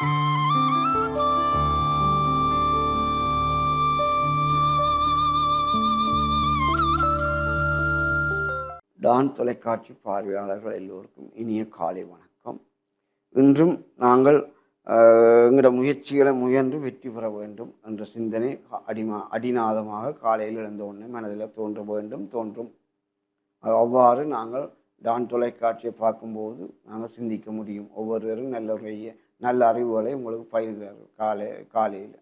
Don தொலைக்காட்சி பார்வையாளர்கள் எல்லோருக்கும் இனிய காலை வணக்கம். இன்றும் நாங்கள் எங்களோட முயற்சிகளை முயன்று வெற்றி பெற வேண்டும் என்ற சிந்தனை அடிமா அடிநாதமாக காலையில் எழுந்த உடனே மனதில் தோன்ற வேண்டும் தோன்றும். அவ்வாறு நாங்கள் டான் தொலைக்காட்சியை பார்க்கும்போது நாங்கள் சிந்திக்க முடியும். ஒவ்வொருவரும் நல்ல நல்ல அறிவுகளை உங்களுக்கு பயிர்கிறார்கள் காலை காலையில்.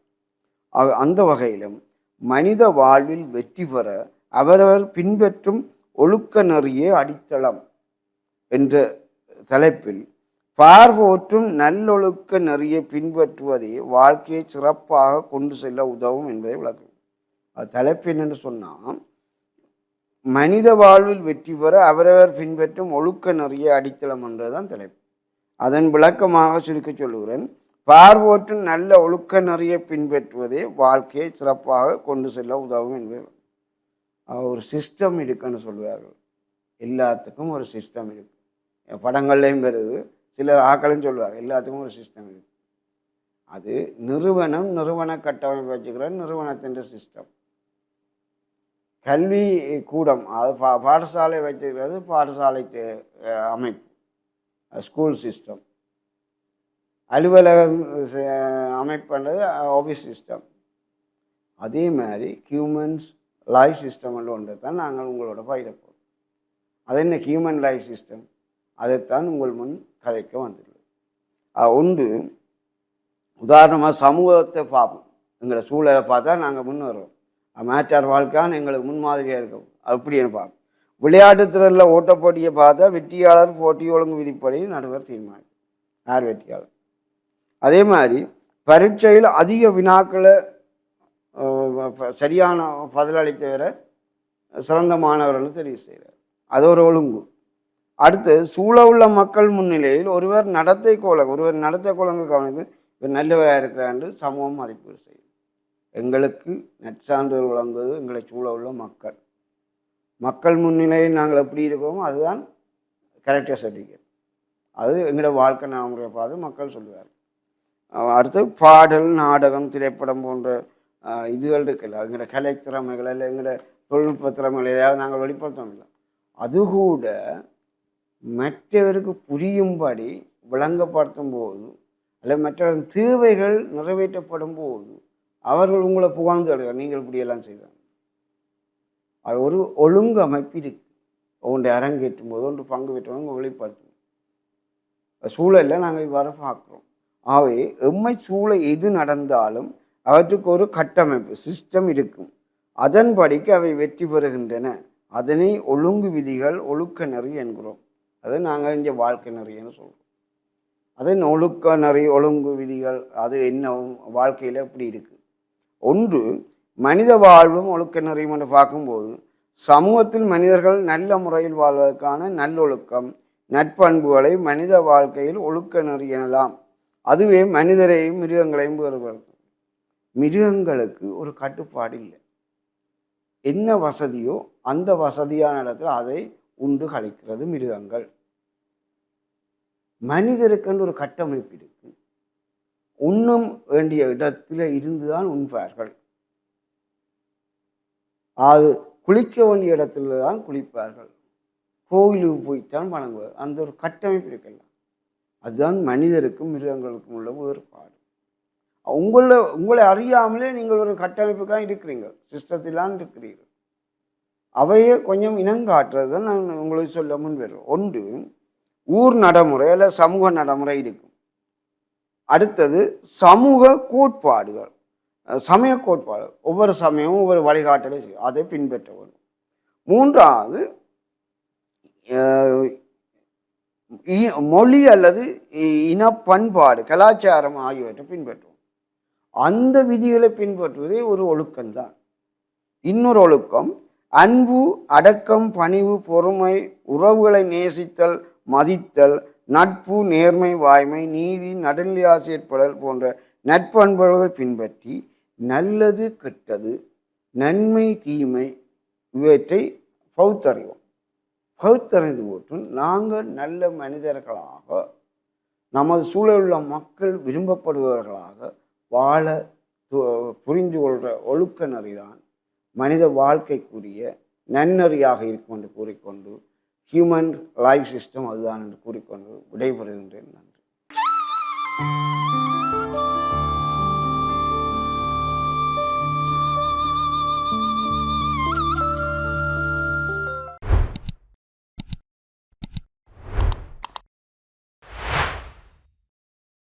அந்த வகையிலும் மனித வாழ்வில் வெற்றி பெற அவரவர் பின்பற்றும் ஒழுக்க நெறியே அடித்தளம் என்ற தலைப்பில் பார்வோற்றும் நல்லொழுக்க நெறியை பின்பற்றுவதே வாழ்க்கையை சிறப்பாக கொண்டு செல்ல உதவும் என்பதை விளக்கும் அது தலைப்பு என்னென்னு சொன்னால் மனித வாழ்வில் வெற்றி பெற அவரவர் பின்பற்றும் ஒழுக்க நெறிய அடித்தளம் என்றதுதான் தலைப்பு. அதன் விளக்கமாக சுருக்க சொல்லுகிறேன். பார்வோற்று நல்ல ஒழுக்க நிறைய பின்பற்றுவதே வாழ்க்கையை சிறப்பாக கொண்டு செல்ல உதவும் என்பது. ஒரு சிஸ்டம் இருக்குன்னு சொல்லுவார்கள். எல்லாத்துக்கும் ஒரு சிஸ்டம் இருக்கு. படங்கள்லையும் வருது. சிலர் ஆக்களும் சொல்லுவாங்க எல்லாத்துக்கும் ஒரு சிஸ்டம் இருக்கு. அது நிறுவனம் நிறுவன கட்டமைப்பு வச்சுக்கிற நிறுவனத்தின் சிஸ்டம் கல்வி கூடம் அது பா பாடசாலை வச்சுக்கிறது பாடசாலை தே- அமைப்பு. ஸ்கூல் சிஸ்டம் அலுவலகம் ச- அமைப்புன்றது ஆஃபீஸ் சிஸ்டம் அதே மாதிரி ஹியூமன்ஸ் லைஃப் சிஸ்டம் ஒன்று தான் நாங்கள் உங்களோட பயிரப்போம் அது என்ன ஹியூமன் லைஃப் சிஸ்டம் அதைத்தான் உங்கள் முன் கதைக்க வந்துள்ளது. அது ஒன்று உதாரணமாக சமூகத்தை பார்ப்போம். எங்களோட சூழலை பார்த்தா நாங்கள் முன்னேறுவோம் மேட்டார் வாழ்க்கான்னு எங்களுக்கு முன்மாதிரியாக இருக்கும். அப்படின்னு பார்ப்போம். விளையாட்டுத் திறனில் ஓட்டப்போட்டியை பார்த்தா வெற்றியாளர் போட்டி ஒழுங்கு விதிப்படி நடுவர் தீர்மானம். யார் வெற்றியாளர்? அதே மாதிரி பரீட்சையில் அதிக வினாக்களை சரியான பதிலளித்தவர சிறந்த மாணவர்னு தெரிவு செய்கிறார். அது ஒரு ஒழுங்கு. அடுத்து சூழ உள்ள மக்கள் முன்னிலையில் ஒருவர் நடத்தை கோல ஒருவர் நடத்தை கோலங்கள் கவனித்து இவர் நல்லவராக இருக்கிறார் சமூகம் மதிப்பீடு செய்யும். எங்களுக்கு நற்சான்றுகள் வழங்குவது எங்களை சூழ உள்ள மக்கள். மக்கள் முன்னிலையில் நாங்கள் எப்படி இருக்கோமோ அதுதான் கேரக்டர் சர்டிஃபிகேட் அது எங்களோட வாழ்க்கை நடைமுறையை பார்த்து மக்கள் சொல்லுவார். அடுத்து பாடல் நாடகம் திரைப்படம் போன்ற இதுகள் இருக்குல்ல எங்களோட கலை திறமைகள் இல்லை எங்களோட தொழில்நுட்ப திறமைகள் ஏதாவது நாங்கள் வெளிப்படுத்தோம் இல்லை. அது கூட மற்றவருக்கு புரியும்படி விளங்கப்படுத்தும் போது அல்ல மற்றவரின் தேவைகள் நிறைவேற்றப்படும் போது அவர்கள் உங்களை புகழ்ந்து அடைவார். நீங்கள் இப்படியெல்லாம் செய்தாங்க அது ஒரு ஒழுங்கு அமைப்பு இருக்குது ஒன்றை அரங்கேற்றும் போது ஒன்று பங்கு பெற்றவங்க வெளிப்படுத்தும். சூழலில் நாங்கள் இவ்வாறு பார்க்குறோம். ஆகவே எம்மை சூழ எது நடந்தாலும் அவற்றுக்கு ஒரு கட்டமைப்பு சிஸ்டம் இருக்கும். அதன்படிக்கு அவை வெற்றி பெறுகின்றன. அதனை ஒழுங்கு விதிகள் ஒழுக்க நெறி என்கிறோம். அதை நாங்கள் இங்கே வாழ்க்கை நெறின்னு சொல்கிறோம் அதன் ஒழுக்க நெறி ஒழுங்கு விதிகள் அது என்ன வாழ்க்கையில் எப்படி இருக்குது ஒன்று மனித வாழ்வும் ஒழுக்க நெறியும் என்று பார்க்கும்போது சமூகத்தில் மனிதர்கள் நல்ல முறையில் வாழ்வதற்கான நல்லொழுக்கம் நட்பண்புகளை மனித வாழ்க்கையில் ஒழுக்க நெறி எனலாம். அதுவே மனிதரையும் மிருகங்களையும் வேறுபடுத்தும். மிருகங்களுக்கு ஒரு கட்டுப்பாடு இல்லை. என்ன வசதியோ அந்த வசதியான இடத்துல அதை உண்டு கழிக்கிறது மிருகங்கள். மனிதருக்கென்று ஒரு கட்டமைப்பு இருக்கு. உண்ணும் வேண்டிய இடத்துல இருந்துதான் உண்பார்கள். அது குளிக்க வேண்டிய இடத்துல தான் குளிப்பார்கள். கோயிலுக்கு போய்த்தான் வணங்குவார். அந்த ஒரு கட்டமைப்பு இருக்கலாம் அதுதான் மனிதருக்கும் மிருகங்களுக்கும் உள்ள வேறுபாடு. உங்கள உங்களை அறியாமலே நீங்கள் ஒரு கட்டமைப்புக்காக இருக்கிறீங்க. சிஸ்டத்திலான் இருக்கிறீர்கள். அவையே கொஞ்சம் இனங்காட்டுறது தான் நான் உங்களுக்கு சொல்ல முன்வரும் ஒன்று ஊர் நடைமுறை அல்ல சமூக நடைமுறை இருக்கும். அடுத்தது சமூக கோட்பாடுகள். சமய கோட்பாடு. ஒவ்வொரு சமயமும் ஒவ்வொரு வழிகாட்டலை செய்யும். அதை பின்பற்ற வேண்டும் மூன்றாவது இ- மொழி அல்லது இ- இன பண்பாடு கலாச்சாரம் ஆகியவற்றை பின்பற்றுவோம். அந்த விதிகளை பின்பற்றுவதே ஒரு ஒழுக்கம்தான். இன்னொரு ஒழுக்கம் அன்பு அடக்கம் பணிவு பொறுமை உறவுகளை நேசித்தல் மதித்தல் நட்பு நேர்மை வாய்மை நீதி நடுநிலையா செயற்படல் போன்ற நட்பண்புகளை பின்பற்றி நல்லது கெட்டது நன்மை தீமை இவற்றை பகுத்தறிவோம். பகுத்தறிந்து போட்டு நாங்கள் நல்ல மனிதர்களாக நமது சூழலில் உள்ள மக்கள் விரும்பப்படுபவர்களாக வாழ புரிந்து கொள்கிற ஒழுக்க நெறிதான் மனித வாழ்க்கைக்குரிய நன்னறியாக இருக்கும் என்று கூறிக்கொண்டு ஹியூமன் லைஃப் சிஸ்டம் அதுதான் என்று கூறிக்கொண்டு விடைபெறுகின்றேன். நன்றி